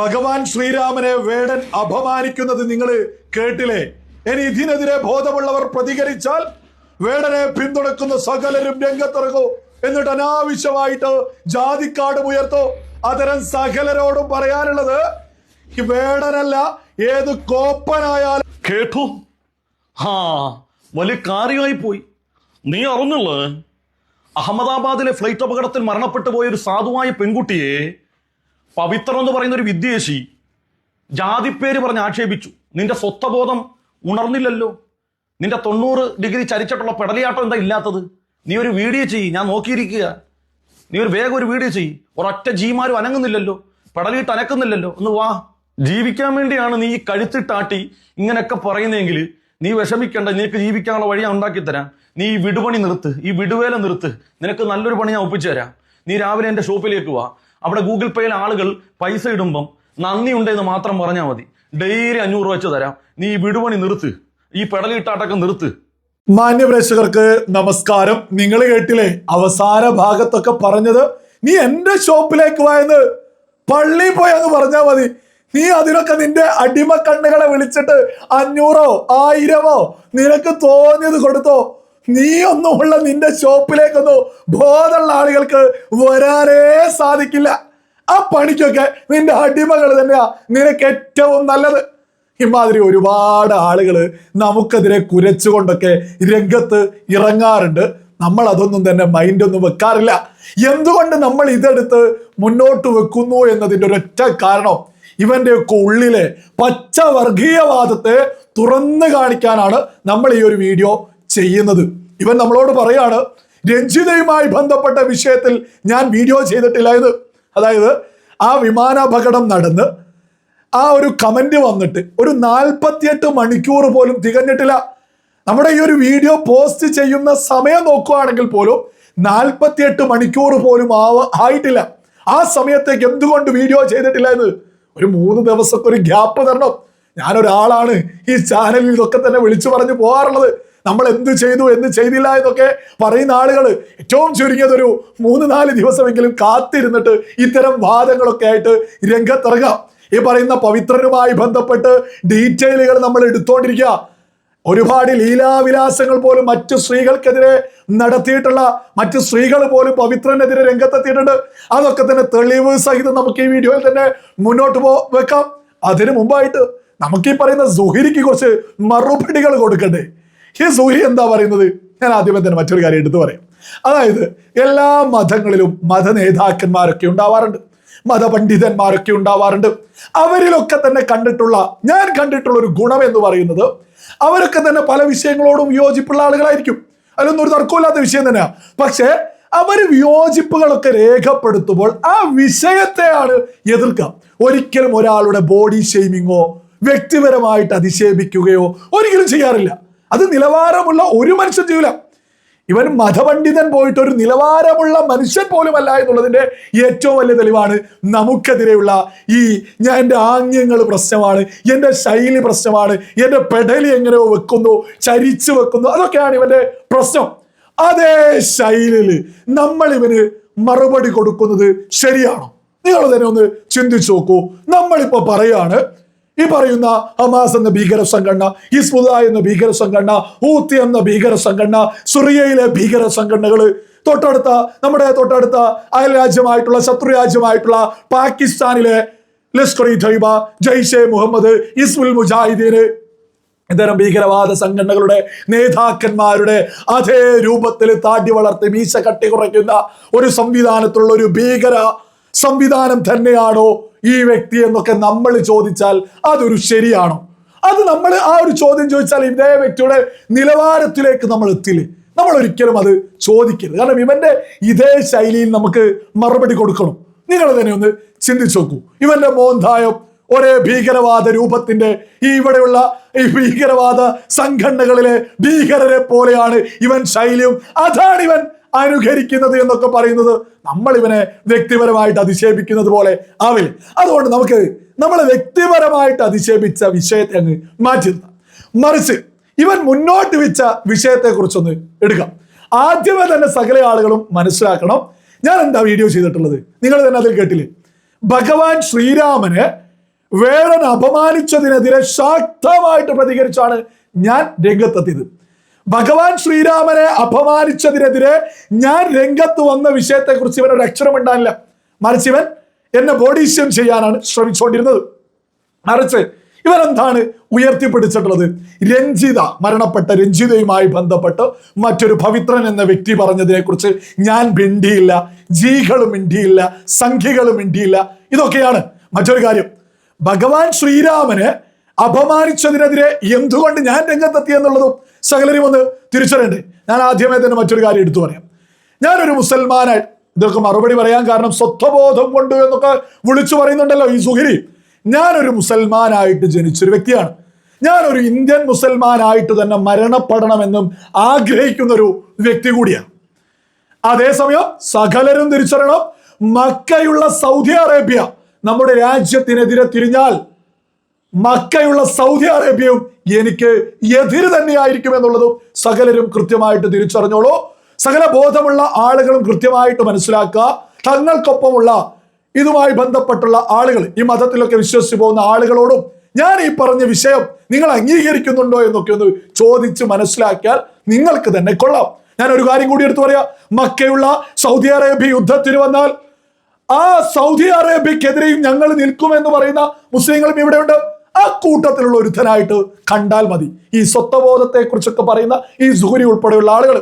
ഭഗവാൻ ശ്രീരാമനെ വേടൻ അപമാനിക്കുന്നത് നിങ്ങൾ കേട്ടില്ലേ? ഇനി ഇതിനെതിരെ ബോധമുള്ളവർ പ്രതികരിച്ചാൽ വേടനെ പിന്തുണക്കുന്ന സകലരും രംഗത്തിറങ്ങോ. എന്നിട്ട് അനാവശ്യമായിട്ട് ജാതിക്കാട് ഉയർത്തോ. അതരം സകലരോടും പറയാനുള്ളത് വേടനല്ല ഏത് കോപ്പനായാലും കേട്ടു? ഹാ വലിയ കാര്യമായി പോയി. നീ അറിഞ്ഞുള്ളു? അഹമ്മദാബാദിലെ ഫ്ലൈറ്റ് അപകടത്തിൽ മരണപ്പെട്ടു പോയ ഒരു സാധുവായ പെൺകുട്ടിയെ പവിത്രം എന്ന് പറയുന്ന ഒരു വിദ്വേഷി ജാതിപ്പേര് പറഞ്ഞ് ആക്ഷേപിച്ചു. നിന്റെ സ്വത്വബോധം ഉണർന്നില്ലല്ലോ. നിന്റെ തൊണ്ണൂറ് ഡിഗ്രി ചരിച്ചിട്ടുള്ള പെടലിയാട്ടം എന്താ ഇല്ലാത്തത്? നീ ഒരു വീഡിയോ ചെയ്യ്. ഞാൻ നോക്കിയിരിക്കുക. നീ ഒരു വേഗം ഒരു വീഡിയോ ചെയ്യ്. ഒരൊറ്റ ജീമാരും അനങ്ങുന്നില്ലല്ലോ. പെടലിയിട്ട് അനക്കുന്നില്ലല്ലോ. ഒന്ന് വാ. ജീവിക്കാൻ വേണ്ടിയാണ് നീ കഴുത്തിട്ടാട്ടി ഇങ്ങനെയൊക്കെ പറയുന്നതെങ്കിൽ നീ വിഷമിക്കേണ്ട. നിനക്ക് ജീവിക്കാനുള്ള വഴി ഞാൻ ഉണ്ടാക്കി തരാം നീ ഈ വിടുപണി നിർത്ത്. ഈ വിടുവേല നിർത്ത്. നിനക്ക് നല്ലൊരു പണി ഞാൻ ഒപ്പിച്ചു തരാം നീ രാവിലെ എന്റെ ഷോപ്പിലേക്ക് വാ. അവിടെ ഗൂഗിൾ പേയിൽ ആളുകൾ പൈസ ഇടുമ്പം നന്ദി ഉണ്ടെന്ന് മാത്രം പറഞ്ഞാൽ മതി. ഡെയിലി അഞ്ഞൂറ് വെച്ച് തരാം. നീ വിടുപണി നിർത്ത്. ഈ പെടലിട്ടാട്ടൊക്കെ നിർത്ത്. മാന്യപ്രേക്ഷകർക്ക് നമസ്കാരം. നിങ്ങൾ കേട്ടില്ലേ? അവസാന ഭാഗത്തൊക്കെ പറഞ്ഞത് നീ എന്റെ ഷോപ്പിലേക്ക് വായെന്ന് പള്ളി പോയെന്ന് പറഞ്ഞാൽ മതി. നീ അതിനൊക്കെ നിന്റെ അടിമ കണ്ണുകളെ വിളിച്ചിട്ട് അഞ്ഞൂറോ ആയിരമോ നിനക്ക് തോന്നിയത് കൊടുത്തോ. നീ ഒന്നുമുള്ള നിന്റെ ഷോപ്പിലേക്കൊന്നും ബോധമുള്ള ആളുകൾക്ക് വരാനേ സാധിക്കില്ല. ആ പണിക്കൊക്കെ നിന്റെ അടിമകൾ തന്നെയാ. നിനക്ക് ഏറ്റവും നല്ലത്. ഇമാതിരി ഒരുപാട് ആളുകൾ നമുക്കെതിരെ കുരച്ചുകൊണ്ടൊക്കെ രംഗത്ത് ഇറങ്ങാറുണ്ട്. നമ്മൾ അതൊന്നും തന്നെ മൈൻഡ് ഒന്നും വെക്കാറില്ല. എന്തുകൊണ്ട് നമ്മൾ ഇതെടുത്ത് മുന്നോട്ട് വെക്കുന്നു എന്നതിന്റെ ഒരൊറ്റ കാരണം ഇവന്റെയൊക്കെ ഉള്ളിലെ പച്ച വർഗീയവാദത്തെ തുറന്നു കാണിക്കാനാണ് നമ്മൾ ഈ ഒരു വീഡിയോ ചെയ്യുന്നത്. ഇവൻ നമ്മളോട് പറയാണ് രഞ്ജിതയുമായി ബന്ധപ്പെട്ട വിഷയത്തിൽ ഞാൻ വീഡിയോ ചെയ്തിട്ടില്ല ഇത് അതായത് ആ വിമാനാപകടം നടന്ന് ആ ഒരു കമന്റ് വന്നിട്ട് ഒരു നാൽപ്പത്തിയെട്ട് മണിക്കൂർ പോലും തികഞ്ഞിട്ടില്ല. നമ്മുടെ ഈ ഒരു വീഡിയോ പോസ്റ്റ് ചെയ്യുന്ന സമയം നോക്കുകയാണെങ്കിൽ പോലും നാൽപ്പത്തിയെട്ട് മണിക്കൂർ പോലും ആവ ആയിട്ടില്ല. ആ സമയത്തേക്ക് എന്തുകൊണ്ട് വീഡിയോ ചെയ്തിട്ടില്ല എന്ന്? ഒരു മൂന്ന് ദിവസമൊക്കെ ഒരു ഗ്യാപ്പ് തരണം. ഞാനൊരാളാണ് ഈ ചാനലിൽ ഇതൊക്കെ തന്നെ വിളിച്ചു പറഞ്ഞു പോകാറുള്ളത്. നമ്മൾ എന്ത് ചെയ്തു എന്ത് ചെയ്തില്ല എന്നൊക്കെ പറയുന്ന ആളുകൾ ഏറ്റവും ചുരുങ്ങിയത് ഒരു മൂന്ന് നാല് ദിവസമെങ്കിലും കാത്തിരുന്നിട്ട് ഇത്തരം വാദങ്ങളൊക്കെ ആയിട്ട് രംഗത്തിറങ്ങാം. ഈ പറയുന്ന പവിത്രനുമായി ബന്ധപ്പെട്ട് ഡീറ്റെയിലുകൾ നമ്മൾ എടുത്തോണ്ടിരിക്കുക. ഒരുപാട് ലീലാവിലാസങ്ങൾ പോലും മറ്റു സ്ത്രീകൾക്കെതിരെ നടത്തിയിട്ടുള്ള മറ്റു സ്ത്രീകൾ പോലും പവിത്രനെതിരെ രംഗത്തെത്തിയിട്ടുണ്ട്. അതൊക്കെ തന്നെ തെളിവ് സഹിതം നമുക്ക് ഈ വീഡിയോയിൽ തന്നെ മുന്നോട്ട് പോ വെക്കാം. അതിനു മുമ്പായിട്ട് നമുക്ക് ഈ പറയുന്ന സുഹിരിക്ക് കുറച്ച് മറുപടികൾ കൊടുക്കണ്ടേ? ഈ സൂര്യ എന്താ പറയുന്നത്? ഞാൻ ആദ്യമേ തന്നെ മറ്റൊരു കാര്യം എടുത്തു പറയാം. അതായത് എല്ലാ മതങ്ങളിലും മത നേതാക്കന്മാരൊക്കെ ഉണ്ടാവാറുണ്ട്. മതപണ്ഡിതന്മാരൊക്കെ ഉണ്ടാവാറുണ്ട്. അവരിലൊക്കെ തന്നെ കണ്ടിട്ടുള്ള ഞാൻ കണ്ടിട്ടുള്ള ഒരു ഗുണം എന്ന് പറയുന്നത് അവരൊക്കെ തന്നെ പല വിഷയങ്ങളോടും വിയോജിപ്പുള്ള ആളുകളായിരിക്കും. അതിലൊന്നും ഒരു തർക്കമില്ലാത്ത വിഷയം തന്നെയാണ് പക്ഷേ അവർ വിയോജിപ്പുകളൊക്കെ രേഖപ്പെടുത്തുമ്പോൾ ആ വിഷയത്തെയാണ് എതിർക്കുക. ഒരിക്കലും ഒരാളുടെ ബോഡി ഷെയ്മിങ്ങോ വ്യക്തിപരമായിട്ട് അധിക്ഷേപിക്കുകയോ ഒരിക്കലും ചെയ്യാറില്ല. അത് നിലവാരമുള്ള ഒരു മനുഷ്യൻ ചെയ്യൂല. ഇവൻ മതപണ്ഡിതൻ പോയിട്ട് ഒരു നിലവാരമുള്ള മനുഷ്യൻ പോലുമല്ല എന്നുള്ളതിന്റെ ഏറ്റവും വലിയ തെളിവാണ് നമുക്കെതിരെയുള്ള ഈ ഞാൻ എന്റെ ആംഗ്യങ്ങൾ പ്രശ്നമാണ് എന്റെ ശൈലി പ്രശ്നമാണ് എന്റെ പെടലി എങ്ങനെയോ വെക്കുന്നു ചരിച്ചു വെക്കുന്നു അതൊക്കെയാണ് ഇവന്റെ പ്രശ്നം. അതേ ശൈലിയിൽ നമ്മൾ ഇവന് മറുപടി കൊടുക്കുന്നത് ശരിയാണോ? നിങ്ങൾ തന്നെ ഒന്ന് ചിന്തിച്ചു നോക്കൂ. നമ്മളിപ്പോ പറയാണ് ഈ പറയുന്ന ഹമാസ് എന്ന ഭീകര സംഘടന ഹിസ്ബുദ എന്ന ഭീകര സംഘടന ഊത്തി എന്ന ഭീകര സംഘടന സുറിയയിലെ ഭീകര സംഘടനകൾ തൊട്ടടുത്ത നമ്മുടെ തൊട്ടടുത്ത അയൽ രാജ്യമായിട്ടുള്ള ശത്രു രാജ്യമായിട്ടുള്ള പാകിസ്ഥാനിലെ ലഷ്കർ ഇ തൊയ്ബ ജയ്ഷെ മുഹമ്മദ് ഇസ്മുൽ മുജാഹിദീന് ഇത്തരം ഭീകരവാദ സംഘടനകളുടെ നേതാക്കന്മാരുടെ അതേ രൂപത്തിൽ താടി വളർത്തി മീശ കട്ടി കുറയ്ക്കുന്ന ഒരു സംവിധാനത്തിലുള്ള ഒരു ഭീകര സംവിധാനം തന്നെയാണോ ഈ വ്യക്തി എന്നൊക്കെ നമ്മൾ ചോദിച്ചാൽ അതൊരു ശരിയാണോ? അത് നമ്മൾ ആ ഒരു ചോദ്യം ചോദിച്ചാൽ ഇതേ വ്യക്തിയുടെ നിലവാരത്തിലേക്ക് നമ്മൾ എത്തില്ലേ? നമ്മൾ ഒരിക്കലും അത് ചോദിക്കരുത്. കാരണം ഇവന്റെ ഇതേ ശൈലിയിൽ നമുക്ക് മറുപടി കൊടുക്കണം. നിങ്ങൾ തന്നെ ഒന്ന് ചിന്തിച്ചു നോക്കൂ. ഇവന്റെ മോന്തായം ഒരേ ഭീകരവാദ രൂപത്തിന്റെ ഈ ഇവിടെയുള്ള ഈ ഭീകരവാദ സംഘടനകളിലെ ഭീകരരെ പോലെയാണ് ഇവൻ ശൈലിയും. അതാണ് ഇവൻ അനുകരിക്കുന്നത് എന്നൊക്കെ പറയുന്നത് നമ്മൾ ഇവനെ വ്യക്തിപരമായിട്ട് അധിക്ഷേപിക്കുന്നത് പോലെ ആവില്ല. അതുകൊണ്ട് നമുക്ക് നമ്മൾ വ്യക്തിപരമായിട്ട് അധിക്ഷേപിച്ച വിഷയത്തെ അങ്ങ് മാറ്റി നിർത്താം. മറിച്ച് ഇവൻ മുന്നോട്ട് വെച്ച വിഷയത്തെ കുറിച്ചൊന്ന് എടുക്കാം. ആദ്യമേ തന്നെ സകല ആളുകളും മനസ്സിലാക്കണം. ഞാൻ എന്താ വീഡിയോ ചെയ്തിട്ടുള്ളത്? നിങ്ങൾ തന്നെ അതിൽ കേട്ടില്ലേ? ഭഗവാൻ ശ്രീരാമന് വേടൻ അപമാനിച്ചതിനെതിരെ ശക്തമായിട്ട് പ്രതികരിച്ചാണ് ഞാൻ രംഗത്തെത്തിയത്. ഭഗവാൻ ശ്രീരാമനെ അപമാനിച്ചതിനെതിരെ ഞാൻ രംഗത്ത് വന്ന വിഷയത്തെക്കുറിച്ച് ഒരു അക്ഷരം ഉണ്ടായില്ല. മറിച്ച് ഇവൻ എന്നെ ബോഡീഷ്യം ചെയ്യാനാണ് ശ്രമിച്ചുകൊണ്ടിരുന്നത്. മറിച്ച് ഇവരെന്താണ് ഉയർത്തിപ്പിടിച്ചിട്ടുള്ളത്? രഞ്ജിത മരണപ്പെട്ട രഞ്ജിതയുമായി ബന്ധപ്പെട്ട് മറ്റൊരു പവിത്രൻ എന്ന വ്യക്തി പറഞ്ഞതിനെക്കുറിച്ച് ഞാൻ മിണ്ടിയില്ല. ജീകളും മിണ്ടിയില്ല സംഖ്യകളും മിണ്ടിയില്ല. ഇതൊക്കെയാണ് മറ്റൊരു കാര്യം. ഭഗവാൻ ശ്രീരാമനെ അപമാനിച്ചതിനെതിരെ എന്തുകൊണ്ട് ഞാൻ രംഗത്തെത്തി എന്നുള്ളതും സകലരും ഒന്ന് തിരിച്ചറിയണ്ടേ? ഞാൻ ആദ്യമേ തന്നെ മറ്റൊരു കാര്യം എടുത്തു പറയാം. ഞാനൊരു മുസൽമാനായി. ഇതൊക്കെ മറുപടി പറയാൻ കാരണം സ്വത്വബോധം കൊണ്ട് എന്നൊക്കെ വിളിച്ചു പറയുന്നുണ്ടല്ലോ ഈ സുഹിരി. ഞാനൊരു മുസൽമാനായിട്ട് ജനിച്ചൊരു വ്യക്തിയാണ്. ഞാനൊരു ഇന്ത്യൻ മുസൽമാനായിട്ട് തന്നെ മരണപ്പെടണമെന്നും ആഗ്രഹിക്കുന്ന ഒരു വ്യക്തി കൂടിയാണ്. അതേസമയം സകലരും തിരിച്ചറിയണം. മക്കയുള്ള സൗദി അറേബ്യ നമ്മുടെ രാജ്യത്തിനെതിരെ തിരിഞ്ഞാൽ മക്കയുള്ള സൗദി അറേബ്യയും എനിക്ക് എതിര് തന്നെയായിരിക്കും എന്നുള്ളതും സകലരും കൃത്യമായിട്ട് തിരിച്ചറിഞ്ഞോളൂ. സകല ബോധമുള്ള ആളുകളും കൃത്യമായിട്ട് മനസ്സിലാക്കുക. തങ്ങൾക്കൊപ്പമുള്ള ഇതുമായി ബന്ധപ്പെട്ടുള്ള ആളുകൾ ഈ മതത്തിലൊക്കെ വിശ്വസിച്ച് പോകുന്ന ആളുകളോടും ഞാൻ ഈ പറഞ്ഞ വിഷയം നിങ്ങൾ അംഗീകരിക്കുന്നുണ്ടോ എന്നൊക്കെ ഒന്ന് ചോദിച്ച് മനസ്സിലാക്കിയാൽ നിങ്ങൾക്ക് തന്നെ കൊള്ളാം. ഞാൻ ഒരു കാര്യം കൂടി എടുത്തു പറയാം. മക്കയുള്ള സൗദി അറേബ്യ യുദ്ധത്തിന് വന്നാൽ ആ സൗദി അറേബ്യക്കെതിരെയും ഞങ്ങൾ നിൽക്കുമെന്ന് പറയുന്ന മുസ്ലിങ്ങളും ഇവിടെയുണ്ട്. ആ കൂട്ടത്തിലുള്ള ഒരുത്തനായിട്ട് കണ്ടാൽ മതി. ഈ സ്വത്വബോധത്തെ കുറിച്ചൊക്കെ പറയുന്ന ഈ സുഹരി ഉൾപ്പെടെയുള്ള ആളുകൾ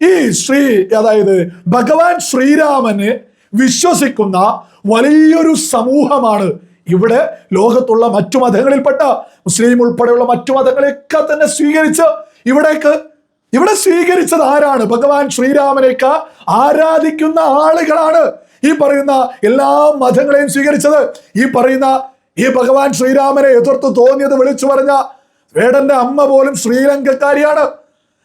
ഈ ശ്രീ അതായത് ഭഗവാൻ ശ്രീരാമന് വിശ്വസിക്കുന്ന വലിയൊരു സമൂഹമാണ് ഇവിടെ ലോകത്തുള്ള മറ്റു മതങ്ങളിൽപ്പെട്ട മുസ്ലിം ഉൾപ്പെടെയുള്ള മറ്റു മതങ്ങളെയൊക്കെ തന്നെ സ്വീകരിച്ച് ഇവിടേക്ക് ഇവിടെ സ്വീകരിച്ചത് ആരാണ്? ഭഗവാൻ ശ്രീരാമനെയൊക്കെ ആരാധിക്കുന്ന ആളുകളാണ് ഈ പറയുന്ന എല്ലാ മതങ്ങളെയും സ്വീകരിച്ചത്. ഈ പറയുന്ന ഈ ഭഗവാൻ ശ്രീരാമനെ എതിർത്ത് തോന്നിയത് വിളിച്ചു പറഞ്ഞ വേടന്റെ അമ്മ പോലും ശ്രീലങ്കക്കാരിയാണ്.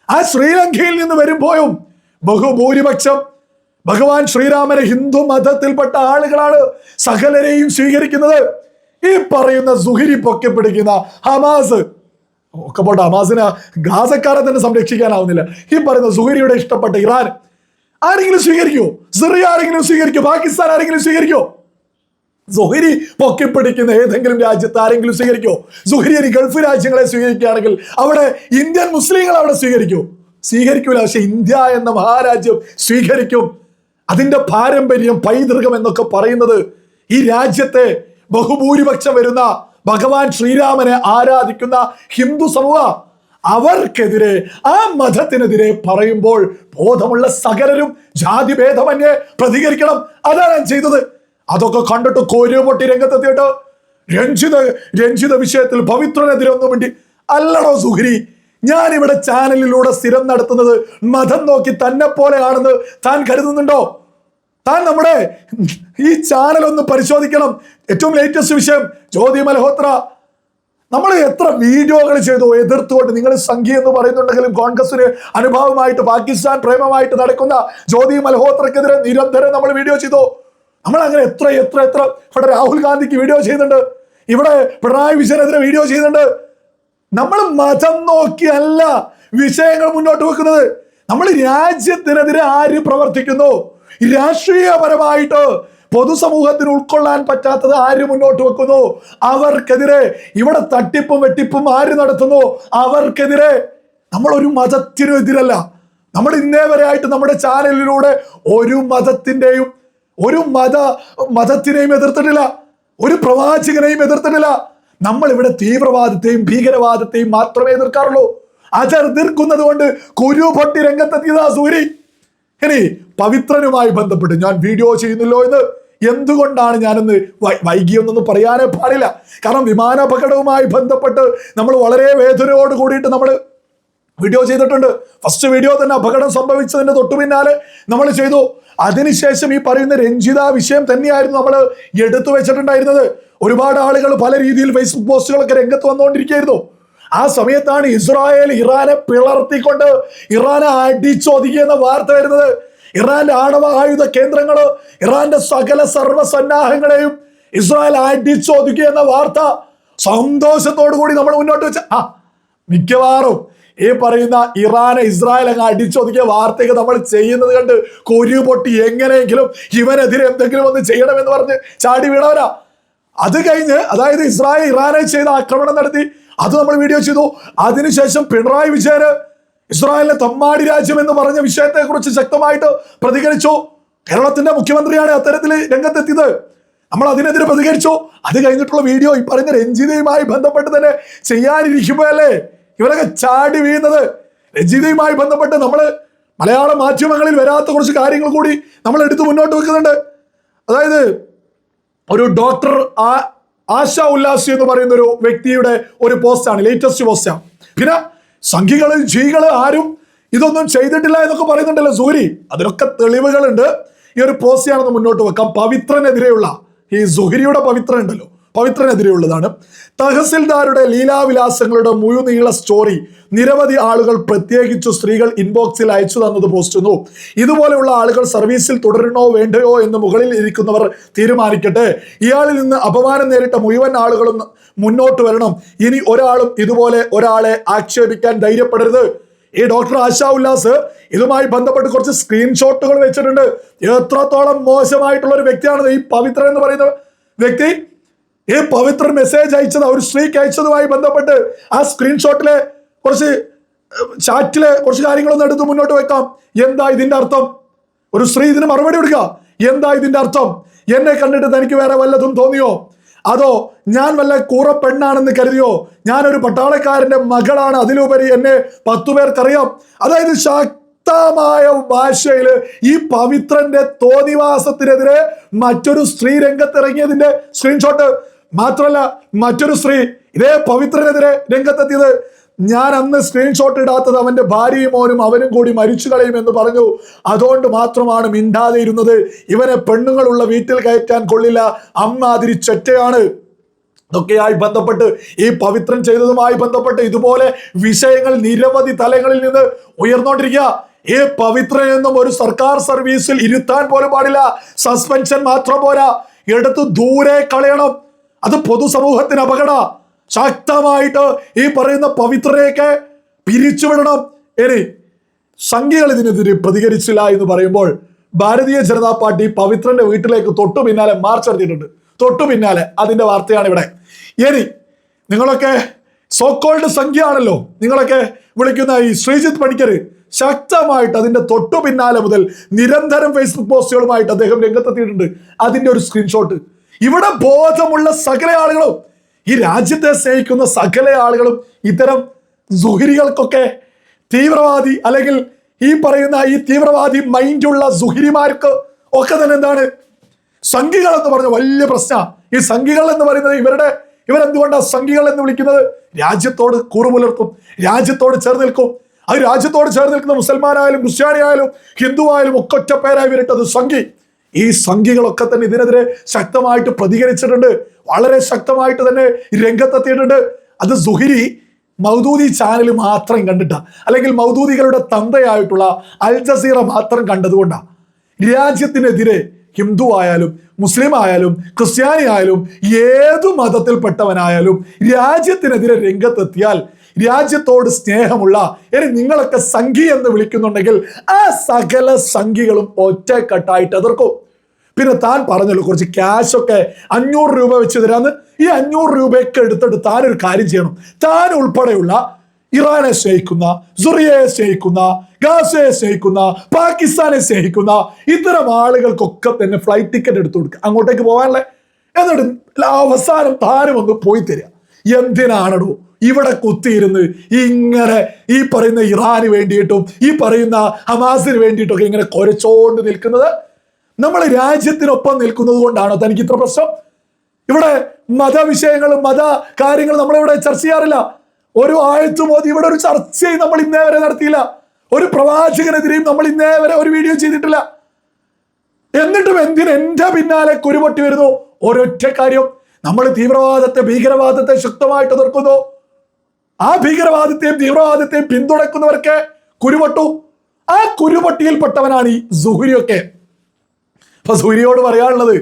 ആ ശ്രീലങ്കയിൽ നിന്ന് വരുമ്പോഴും ബഹുഭൂരിപക്ഷം ഭഗവാൻ ശ്രീരാമനെ ഹിന്ദു മതത്തിൽപ്പെട്ട ആളുകളാണ് സകലരെയും സ്വീകരിക്കുന്നത്. ഈ പറയുന്ന സുഹിരി പൊക്കി പിടിക്കുന്ന ഹമാസ് ഒക്കെ പോട്ടെ ഹമാസിന് ഗാസക്കാരെ തന്നെ സംരക്ഷിക്കാനാവുന്നില്ല. ഈ പറയുന്ന സുഹിരിയുടെ ഇഷ്ടപ്പെട്ട ഇറാൻ ആരെങ്കിലും സ്വീകരിക്കോ? സിറിയ ആരെങ്കിലും സ്വീകരിക്കോ? പാകിസ്ഥാൻ ആരെങ്കിലും സ്വീകരിക്കോ? സുഹരി പൊക്കിപ്പിടിക്കുന്ന ഏതെങ്കിലും രാജ്യത്ത് ആരെങ്കിലും സ്വീകരിക്കോ? സുഹരി ഗൾഫ് രാജ്യങ്ങളെ സ്വീകരിക്കുകയാണെങ്കിൽ അവിടെ ഇന്ത്യൻ മുസ്ലിങ്ങൾ അവിടെ സ്വീകരിക്കൂ. സ്വീകരിക്കൂല പക്ഷെ ഇന്ത്യ എന്ന മഹാരാജ്യം സ്വീകരിക്കും. അതിന്റെ പാരമ്പര്യം പൈതൃകം എന്നൊക്കെ പറയുന്നത് ഈ രാജ്യത്തെ ബഹുഭൂരിപക്ഷം വരുന്ന ഭഗവാൻ ശ്രീരാമനെ ആരാധിക്കുന്ന ഹിന്ദു സമൂഹ. അവർക്കെതിരെ ആ മതത്തിനെതിരെ പറയുമ്പോൾ ബോധമുള്ള സകലരും ജാതി ഭേദമന്യേ പ്രതികരിക്കണം. അതാണ് ഞാൻ ചെയ്തത്. അതൊക്കെ കണ്ടിട്ട് കോരുപൊട്ടി പൊട്ടി രംഗത്തെത്തിയിട്ട് രഞ്ജിത രഞ്ജിത വിഷയത്തിൽ പവിത്രനെതിരെ ഒന്നും വേണ്ടി അല്ലടോ സുഹരി ഞാൻ ഇവിടെ ചാനലിലൂടെ സ്ഥിരം നടത്തുന്നത് മതം നോക്കി തന്നെ പോലെയാണെന്ന് താൻ കരുതുന്നുണ്ടോ? താൻ നമ്മുടെ ഈ ചാനൽ ഒന്ന് പരിശോധിക്കണം. ഏറ്റവും ലേറ്റസ്റ്റ് വിഷയം ജ്യോതി മൽഹോത്ര. നമ്മൾ എത്ര വീഡിയോകൾ ചെയ്തു? എതിർത്തുകൊണ്ട് നിങ്ങൾ സംഖ്യ എന്ന് പറയുന്നുണ്ടെങ്കിലും കോൺഗ്രസിന് അനുഭവമായിട്ട് പാകിസ്ഥാൻ പ്രേമമായിട്ട് നടക്കുന്ന ജ്യോതി മൽഹോത്രക്കെതിരെ നിരന്തരം നമ്മൾ വീഡിയോ ചെയ്തു. നമ്മൾ അങ്ങനെ എത്ര എത്ര എത്ര ഇവിടെ രാഹുൽ ഗാന്ധിക്ക് വീഡിയോ ചെയ്യുന്നുണ്ട്. ഇവിടെ പിണറായി വിജയനെതിരെ വീഡിയോ ചെയ്യുന്നുണ്ട്. നമ്മൾ മതം നോക്കിയല്ല വിഷയങ്ങൾ മുന്നോട്ട് വെക്കുന്നത്. നമ്മൾ രാജ്യത്തിനെതിരെ ആര് പ്രവർത്തിക്കുന്നു? രാഷ്ട്രീയപരമായിട്ട് പൊതുസമൂഹത്തിന് ഉൾക്കൊള്ളാൻ പറ്റാത്തത് ആര് മുന്നോട്ട് വെക്കുന്നു? അവർക്കെതിരെ ഇവിടെ തട്ടിപ്പും വെട്ടിപ്പും ആര് നടത്തുന്നു? അവർക്കെതിരെ നമ്മൾ ഒരു മതത്തിനും എതിരല്ല നമ്മൾ ഇന്നേ വരെ ആയിട്ട് നമ്മുടെ ചാനലിലൂടെ ഒരു മതത്തിന്റെയും ഒരു മത മതത്തിനെയും എതിർത്തിട്ടില്ല. ഒരു പ്രവാചകനെയും എതിർത്തിട്ടില്ല. നമ്മൾ ഇവിടെ തീവ്രവാദത്തെയും ഭീകരവാദത്തെയും മാത്രമേ എതിർക്കാറുള്ളൂ. അജർ എതിർക്കുന്നത് കൊണ്ട് കുരു പൊട്ടി രംഗത്തെത്തിയതാ സൂരി. ഇനി പവിത്രനുമായി ബന്ധപ്പെട്ട് ഞാൻ വീഡിയോ ചെയ്യുന്നില്ലോ എന്ന് എന്തുകൊണ്ടാണ് ഞാനിന്ന് വൈകിയെന്നൊന്നും പറയാനേ പാടില്ല. കാരണം വിമാനാപകടവുമായി ബന്ധപ്പെട്ട് നമ്മൾ വളരെ വേദനയോട് കൂടിയിട്ട് നമ്മൾ വീഡിയോ ചെയ്തിട്ടുണ്ട്. ഫസ്റ്റ് വീഡിയോ തന്നെ അപകടം സംഭവിച്ചതിന്റെ തൊട്ടു പിന്നാലെ നമ്മൾ ചെയ്തു. അതിനുശേഷം ഈ പറയുന്ന രഞ്ജിത വിഷയം തന്നെയായിരുന്നു നമ്മൾ എടുത്തു വെച്ചിട്ടുണ്ടായിരുന്നത്. ഒരുപാട് ആളുകൾ പല രീതിയിൽ ഫേസ്ബുക്ക് പോസ്റ്റുകളൊക്കെ രംഗത്ത് വന്നുകൊണ്ടിരിക്കുകയായിരുന്നു. ആ സമയത്താണ് ഇസ്രായേൽ ഇറാനെ പിളർത്തിക്കൊണ്ട് ഇറാനെ അടിച്ചൊതുക്കിയെന്ന വാർത്ത വരുന്നത്. ഇറാന്റെ ആണവ ആയുധ കേന്ദ്രങ്ങൾ ഇറാന്റെ സകല സർവസന്നാഹങ്ങളെയും ഇസ്രായേൽ അടിച്ചൊതുക്കിയെന്ന വാർത്ത സന്തോഷത്തോടു കൂടി നമ്മൾ മുന്നോട്ട് വെച്ച ആ മിക്കവാറും ഈ പറയുന്ന ഇറാനെ ഇസ്രായേൽ അങ്ങ് അടിച്ചൊതുക്കിയ വാർത്തയൊക്കെ നമ്മൾ ചെയ്യുന്നത് കണ്ട് കൊരു പൊട്ടി എങ്ങനെയെങ്കിലും ഇവനെതിരെ എന്തെങ്കിലും ഒന്ന് ചെയ്യണമെന്ന് പറഞ്ഞ് ചാടി വീണവരാ അത് കഴിഞ്ഞ് അതായത് ഇസ്രായേൽ ഇറാനെ ചെയ്ത ആക്രമണം നടത്തി. അത് നമ്മൾ വീഡിയോ ചെയ്തു. അതിനുശേഷം പിണറായി വിജയന് ഇസ്രായേലിലെ തമ്മാടി രാജ്യം എന്ന് പറഞ്ഞ വിഷയത്തെ കുറിച്ച് ശക്തമായിട്ട് പ്രതികരിച്ചു. കേരളത്തിന്റെ മുഖ്യമന്ത്രിയാണ് അത്തരത്തിൽ രംഗത്തെത്തിയത്. നമ്മൾ അതിനെതിരെ പ്രതികരിച്ചു. അത് കഴിഞ്ഞിട്ടുള്ള വീഡിയോ ഈ പറഞ്ഞ രഞ്ജിതയുമായി ബന്ധപ്പെട്ട് തന്നെ ചെയ്യാനിരിക്കുമ്പോഴല്ലേ ഇവരൊക്കെ ചാടി വീഴുന്നത് രചിതയുമായി ബന്ധപ്പെട്ട് നമ്മൾ മലയാള മാധ്യമങ്ങളിൽ വരാത്ത കുറച്ച് കാര്യങ്ങൾ കൂടി നമ്മൾ എടുത്ത് മുന്നോട്ട് വെക്കുന്നുണ്ട്. അതായത് ഒരു ഡോക്ടർ ആ ആശ ഉല്ലാസ് എന്ന് പറയുന്ന ഒരു വ്യക്തിയുടെ ഒരു പോസ്റ്റാണ് ലേറ്റസ്റ്റ് പോസ്റ്റാണ് പിന്നെ സംഘികൾ ജികൾ ആരും ഇതൊന്നും ചെയ്തിട്ടില്ല എന്നൊക്കെ പറയുന്നുണ്ടല്ലോ സൂരി. അതിനൊക്കെ തെളിവുകളുണ്ട്. ഈ ഒരു പോസ്റ്റ് പോസ്റ്റാണെന്ന് മുന്നോട്ട് വെക്കാം. പവിത്രനെതിരെയുള്ള ഈ സുഹരിയുടെ പവിത്രൻ ഉണ്ടല്ലോ പവിത്രനെതിരെയുള്ളതാണ്. തഹസിൽദാരുടെ ലീലാവിലാസങ്ങളുടെ മുഴുനീള സ്റ്റോറി നിരവധി ആളുകൾ പ്രത്യേകിച്ചു സ്ത്രീകൾ ഇൻബോക്സിൽ അയച്ചു തന്നത് പോസ്റ്റുന്നു ഇതുപോലെയുള്ള ആളുകൾ സർവീസിൽ തുടരണോ വേണ്ടയോ എന്ന് മുകളിൽ ഇരിക്കുന്നവർ തീരുമാനിക്കട്ടെ. ഇയാളിൽ നിന്ന് അപമാനം നേരിട്ട മുഴുവൻ ആളുകളും മുന്നോട്ട് വരണം. ഇനി ഒരാളും ഇതുപോലെ ഒരാളെ ആക്ഷേപിക്കാൻ ധൈര്യപ്പെടരുത്. ഈ ഡോക്ടർ ആശാ ഉല്ലാസ് ഇതുമായി ബന്ധപ്പെട്ട് കുറച്ച് സ്ക്രീൻഷോട്ടുകൾ വെച്ചിട്ടുണ്ട്. എത്രത്തോളം മോശമായിട്ടുള്ള ഒരു വ്യക്തിയാണ് ഈ പവിത്ര എന്ന് പറയുന്ന വ്യക്തി. ഈ പവിത്ര മെസ്സേജ് അയച്ചത് ഒരു സ്ത്രീക്ക് അയച്ചതുമായി ബന്ധപ്പെട്ട് ആ സ്ക്രീൻഷോട്ടിലെ കുറച്ച് ചാറ്റിലെ കുറച്ച് കാര്യങ്ങളൊന്നും എടുത്ത് മുന്നോട്ട് വെക്കാം. എന്താ ഇതിന്റെ അർത്ഥം? ഒരു സ്ത്രീ ഇതിന് മറുപടി കൊടുക്കുക എന്താ ഇതിന്റെ അർത്ഥം? എന്നെ കണ്ടിട്ട് തനിക്ക് വേറെ വല്ലതും തോന്നിയോ? അതോ ഞാൻ വല്ല കൂറ പെണ്ണാണെന്ന് കരുതിയോ? ഞാനൊരു പട്ടാളക്കാരന്റെ മകളാണ്. അതിലുപരി എന്നെ പത്തു പേർക്കറിയാം. അതായത് ശക്തമായ ഭാഷയിൽ ഈ പവിത്രന്റെ തോന്നിവാസത്തിനെതിരെ മറ്റൊരു സ്ത്രീ രംഗത്തിറങ്ങിയതിന്റെ സ്ക്രീൻഷോട്ട് മാത്രമല്ല മറ്റൊരു സ്ത്രീ ഇതേ പവിത്രനെതിരെ രംഗത്തെത്തിയത്. ഞാൻ അന്ന് സ്ക്രീൻഷോട്ട് ഇടാത്തത് അവന്റെ ഭാര്യയും മോനും അവനും കൂടി മരിച്ചു കളയും എന്ന് പറഞ്ഞു. അതുകൊണ്ട് മാത്രമാണ് മിണ്ടാതെ ഇരുന്നത്. ഇവനെ പെണ്ണുങ്ങളുള്ള വീട്ടിൽ കയറ്റാൻ കൊള്ളില്ല. അമ്മാതിരി ചെറ്റയാണ്. ഇതൊക്കെയായി ബന്ധപ്പെട്ട് ഈ പവിത്രൻ ചെയ്തതുമായി ബന്ധപ്പെട്ട് ഇതുപോലെ വിഷയങ്ങൾ നിരവധി തലങ്ങളിൽ നിന്ന് ഉയർന്നുകൊണ്ടിരിക്കുക ഈ പവിത്രൻ എന്നും ഒരു സർക്കാർ സർവീസിൽ ഇരുത്താൻ പോലും പാടില്ല. സസ്പെൻഷൻ മാത്രം പോരാ. എടുത്ത് ദൂരെ കളയണം. അത് പൊതുസമൂഹത്തിന് അപകട. ശക്തമായിട്ട് ഈ പറയുന്ന പവിത്രയൊക്കെ പിരിച്ചുവിടണം. ഇനി സംഘികൾ ഇതിനെതിരെ പ്രതികരിച്ചില്ല എന്ന് പറയുമ്പോൾ ഭാരതീയ ജനതാ പാർട്ടി പവിത്രന്റെ വീട്ടിലേക്ക് തൊട്ടു പിന്നാലെ മാർച്ച് നടത്തിയിട്ടുണ്ട്. തൊട്ടു പിന്നാലെ. അതിന്റെ വാർത്തയാണ് ഇവിടെ. ഇനി നിങ്ങളൊക്കെ സോക്കോൾഡ് സംഖ്യയാണല്ലോ. നിങ്ങളൊക്കെ വിളിക്കുന്ന ഈ ശ്രീജിത്ത് പണിക്കർ ശക്തമായിട്ട് അതിന്റെ തൊട്ടു പിന്നാലെ മുതൽ നിരന്തരം ഫേസ്ബുക്ക് പോസ്റ്റുകളുമായിട്ട് അദ്ദേഹം രംഗത്തെത്തിയിട്ടുണ്ട്. അതിന്റെ ഒരു സ്ക്രീൻഷോട്ട് ഇവിടെ ബോധമുള്ള സകല ആളുകളും ഈ രാജ്യത്തെ സ്നേഹിക്കുന്ന സകല ആളുകളും ഇത്തരം സുഹരികൾക്കൊക്കെ തീവ്രവാദി അല്ലെങ്കിൽ ഈ പറയുന്ന ഈ തീവ്രവാദി മൈൻഡുള്ള സുഹരിമാർക്ക് ഒക്കെ തന്നെ എന്താണ്? സംഘികൾ എന്ന് പറഞ്ഞ വലിയ പ്രശ്ന. ഈ സംഘികൾ എന്ന് പറയുന്നത് ഇവരുടെ ഇവരെന്തുകൊണ്ടാണ് സംഘികൾ എന്ന് വിളിക്കുന്നത്? രാജ്യത്തോട് കൂറുപുലർത്തും രാജ്യത്തോട് ചേർന്ന് നിൽക്കും. അത് രാജ്യത്തോട് ചേർന്ന് നിൽക്കുന്ന മുസൽമാനായാലും ക്രിസ്ത്യാനി ആയാലും ഹിന്ദു ആയാലും ഒക്കെ ഒറ്റ പേരായി വരട്ടത് സംഘി. ഈ സംഖ്യകളൊക്കെ തന്നെ ഇതിനെതിരെ ശക്തമായിട്ട് പ്രതികരിച്ചിട്ടുണ്ട്. വളരെ ശക്തമായിട്ട് തന്നെ രംഗത്തെത്തിയിട്ടുണ്ട്. അത് സുഹിരി മൗദൂദി ചാനൽ മാത്രം കണ്ടിട്ട. അല്ലെങ്കിൽ മൗദൂദികളുടെ തന്തയായിട്ടുള്ള അൽ ജസീറ മാത്രം കണ്ടതുകൊണ്ടാണ് രാജ്യത്തിനെതിരെ ഹിന്ദു ആയാലും മുസ്ലിം ആയാലും ക്രിസ്ത്യാനി ആയാലും ഏതു മതത്തിൽപ്പെട്ടവനായാലും രാജ്യത്തിനെതിരെ രംഗത്തെത്തിയാൽ രാജ്യത്തോട് സ്നേഹമുള്ള ഇനി നിങ്ങളൊക്കെ സംഘി എന്ന് വിളിക്കുന്നുണ്ടെങ്കിൽ ആ സകല സംഘികളും ഒറ്റക്കെട്ടായിട്ട് എതിർക്കും. പിന്നെ താൻ പറഞ്ഞല്ലോ കുറച്ച് ക്യാഷ് ഒക്കെ അഞ്ഞൂറ് രൂപ വെച്ച് തരാന്ന്. ഈ അഞ്ഞൂറ് രൂപയൊക്കെ എടുത്തിട്ട് താൻ ഒരു കാര്യം ചെയ്യണം. താൻ ഉൾപ്പെടെയുള്ള ഇറാനെ സ്നേഹിക്കുന്ന സുറിയയെ സ്നേഹിക്കുന്ന ഗാസയെ സ്നേഹിക്കുന്ന പാകിസ്ഥാനെ സ്നേഹിക്കുന്ന ഇത്തരം ആളുകൾക്കൊക്കെ തന്നെ ഫ്ലൈറ്റ് ടിക്കറ്റ് എടുത്തു കൊടുക്കുക അങ്ങോട്ടേക്ക് പോകാനല്ലേ? എന്നിട്ട് അവസാനം താനും ഒന്ന് പോയി തരിക എന്തിനാണടോ ഇവിടെ കുത്തിയിരുന്ന് ഇങ്ങനെ ഈ പറയുന്ന ഇറാന് വേണ്ടിയിട്ടും ഈ പറയുന്ന ഹമാസിന് വേണ്ടിയിട്ടൊക്കെ ഇങ്ങനെ കുരച്ചോണ്ട് നിൽക്കുന്നത്? നമ്മൾ രാജ്യത്തിനൊപ്പം നിൽക്കുന്നത് കൊണ്ടാണോ തനിക്ക് ഇത്ര പ്രശ്നം? ഇവിടെ മതവിഷയങ്ങളും മത കാര്യങ്ങളും നമ്മളിവിടെ ചർച്ച ചെയ്യാറില്ല. ഒരു ആഴ്ച മോദി ഇവിടെ ഒരു ചർച്ചയും നമ്മൾ ഇന്നേ വരെ നടത്തിയില്ല. ഒരു പ്രവാചകനെതിരെയും നമ്മൾ ഇന്നേ വരെ ഒരു വീഡിയോ ചെയ്തിട്ടില്ല. എന്നിട്ടും എന്തിന് എന്റെ പിന്നാലെ കുരുപൊട്ടി വരുന്നു? ഒരൊറ്റ കാര്യം. നമ്മൾ തീവ്രവാദത്തെ ഭീകരവാദത്തെ ശക്തമായിട്ട് എതിർക്കുന്നു. ആ ഭീകരവാദത്തെയും തീവ്രവാദത്തെയും പിന്തുണക്കുന്നവർക്ക് കുരുവട്ടു ആ കുരുപൊട്ടിയിൽപ്പെട്ടവനാണ് ഈ സുഹുരിയൊക്കെ. അപ്പൊ സുഹുരിയോട് പറയാനുള്ളത്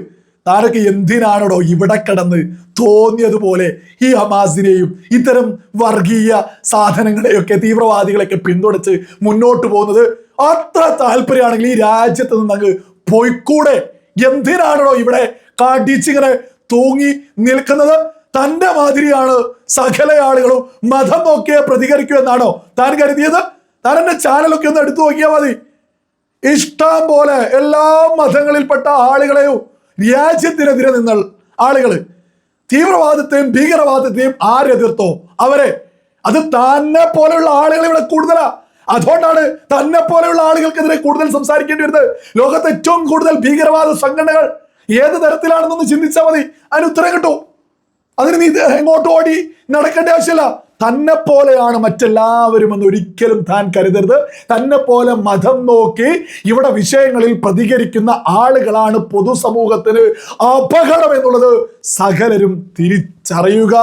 താരക്ക് എന്തിനാണോ ഇവിടെ കിടന്ന് തോന്നിയതുപോലെ ഈ ഹമാസിനെയും ഇത്തരം വർഗീയ സാധനങ്ങളെയൊക്കെ തീവ്രവാദികളെയൊക്കെ പിന്തുണച്ച് മുന്നോട്ട് പോകുന്നത്? അത്ര താല്പര്യമാണെങ്കിൽ ഈ രാജ്യത്ത് നിന്ന് അങ്ങ് പോയിക്കൂടെ? എന്തിനാണോ ഇവിടെ കാട്ടിച്ചിങ്ങനെ തൂങ്ങി നിൽക്കുന്നത് തന്റെ മാതിരിയാണ്. സകല ആളുകളും മതം നോക്കിയേ പ്രതികരിക്കൂ എന്നാണോ? താൻ കരുതിയത്? താൻ എന്റെ ചാനലൊക്കെ ഒന്ന് എടുത്തു നോക്കിയാൽ മതി. ഇഷ്ടം പോലെ എല്ലാ മതങ്ങളിൽപ്പെട്ട ആളുകളെയും രാജ്യത്തിനെതിരെ നിന്ന ആളുകൾ തീവ്രവാദത്തെയും ഭീകരവാദത്തെയും ആരെതിർത്തോ? അവരെ. അത് തന്നെ പോലെയുള്ള ആളുകൾ ഇവിടെ കൂടുതലാ. അതുകൊണ്ടാണ് തന്നെ പോലെയുള്ള ആളുകൾക്കെതിരെ കൂടുതൽ സംസാരിക്കേണ്ടി വരുന്നത്. ലോകത്ത് ഏറ്റവും കൂടുതൽ ഭീകരവാദ സംഘടനകൾ ഏത് തരത്തിലാണെന്നൊന്ന് ചിന്തിച്ചാൽ മതി. അതിന് ഉത്തരം കിട്ടും. അതിന് നീ എങ്ങോട്ട് ഓടി? നടക്കേണ്ട ആവശ്യമില്ല. തന്നെ പോലെയാണ് മറ്റെല്ലാവരും എന്ന് ഒരിക്കലും താൻ കരുതരുത്. തന്നെ പോലെ മതം നോക്കി ഇവിടെ വിഷയങ്ങളിൽ പ്രതികരിക്കുന്ന ആളുകളാണ് പൊതുസമൂഹത്തിന് അപകടം എന്നുള്ളത് സകലരും തിരിച്ചറിയുക.